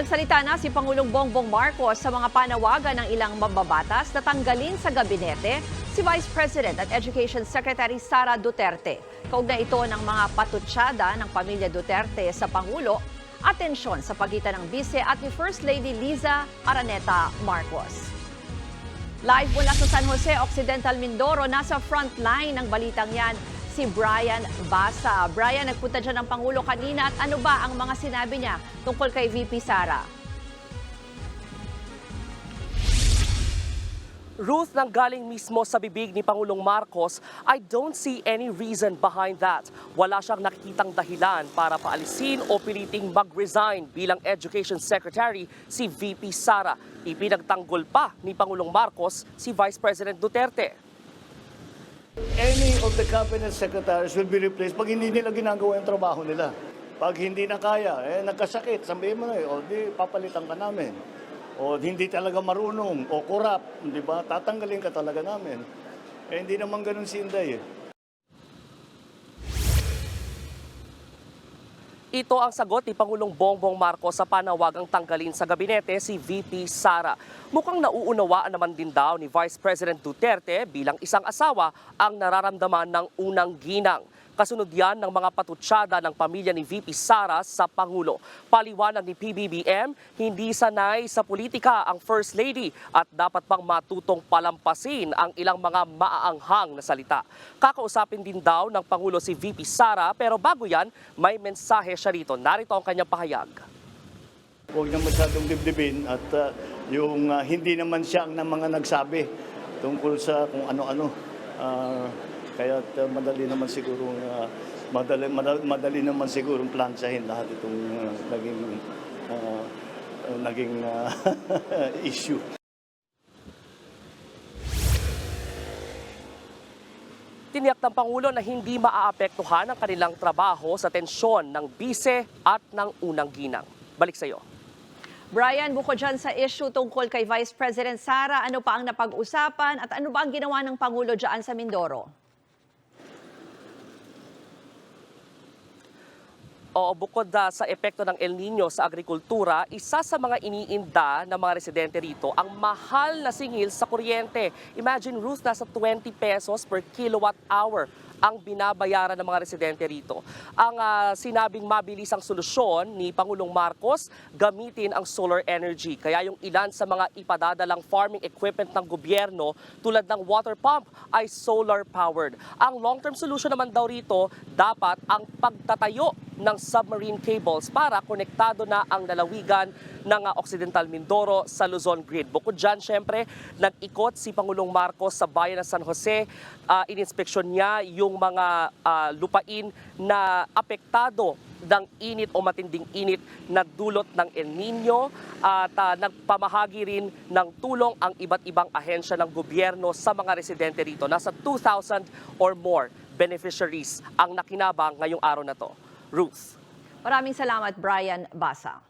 Nagsalita na si Pangulong Bongbong Marcos sa mga panawagan ng ilang mababatas na tanggalin sa gabinete si Vice President at Education Secretary Sara Duterte. Kaugnay ito ng mga patutsada ng pamilya Duterte sa Pangulo, atensyon sa pagitan ng Vice at ni First Lady Liza Araneta Marcos. Live mula sa San Jose, Occidental Mindoro, nasa front line ng balitang yan si Brian Basa. Brian, nagpunta dyan ng Pangulo kanina at ano ba ang mga sinabi niya tungkol kay VP Sara? Ruth, nang galing mismo sa bibig ni Pangulong Marcos, I don't see any reason behind that. Wala siyang nakikitang dahilan para paalisin o piliting mag-resign bilang Education Secretary si VP Sara. Ipinagtanggol pa ni Pangulong Marcos si Vice President Duterte. Any of the cabinet secretaries will be replaced pag hindi nila ginagawa yung trabaho nila. Pag hindi na kaya, eh, nagkasakit, sabihin mo na, eh, o di papalitan ka namin. O hindi talaga marunong, o kurap, di ba? Tatanggalin ka talaga namin. Eh, hindi naman ganun si Inday eh. Ito ang sagot ni Pangulong Bongbong Marcos sa panawagang tanggalin sa gabinete si VP Sara. Mukhang nauunawaan naman din daw ni Vice President Duterte bilang isang asawa ang nararamdaman ng unang ginang. Kasunod yan ng mga patutsada ng pamilya ni VP Sara sa Pangulo. Paliwanag ni PBBM, hindi sanay sa politika ang First Lady at dapat pang matutong palampasin ang ilang mga maaanghang na salita. Kakausapin din daw ng Pangulo si VP Sara pero bago yan, may mensahe siya rito. Narito ang kanyang pahayag. Huwag niya masyadong dibdibin at ah, yung ah, hindi naman siya ang na mga nagsabi tungkol sa kung ano-ano. Ah, kaya madali naman siguro ah, madali, madali, madali naman siguro plansahin lahat itong ah, naging ah, ah, naging ah, issue. Tiniyak ng Pangulo na hindi maaapektuhan ang kanilang trabaho sa tensyon ng bise at ng unang ginang. Balik sa iyo. Brian, bukod dyan sa issue tungkol kay Vice President Sara, ano pa ang napag-usapan at ano ba ang ginawa ng Pangulo dyan sa Mindoro? O bukod ah, sa epekto ng El Nino sa agrikultura, isa sa mga iniinda ng mga residente rito ang mahal na singil sa kuryente. Imagine Ruth, nasa 20 pesos per kilowatt hour ang binabayaran ng mga residente rito. Ang ah, sinabing mabilisang solusyon ni Pangulong Marcos, gamitin ang solar energy. Kaya yung ilan sa mga ipadadalang farming equipment ng gobyerno tulad ng water pump ay solar powered. Ang long-term solution naman daw rito, dapat ang pagtatayo ng submarine cables para konektado na ang lalawigan ng uh, Occidental Mindoro sa Luzon Grid. Bukod dyan, syempre, nag-ikot si Pangulong Marcos sa bayan ng San Jose. Uh, ininspeksyon niya yung mga uh, lupain na apektado ng init o matinding init na dulot ng El Nino at uh, nagpamahagi rin ng tulong ang iba't ibang ahensya ng gobyerno sa mga residente rito. Nasa 2,000 or more beneficiaries ang nakinabang ngayong araw na to. Ruth. Maraming salamat, Brian Basa.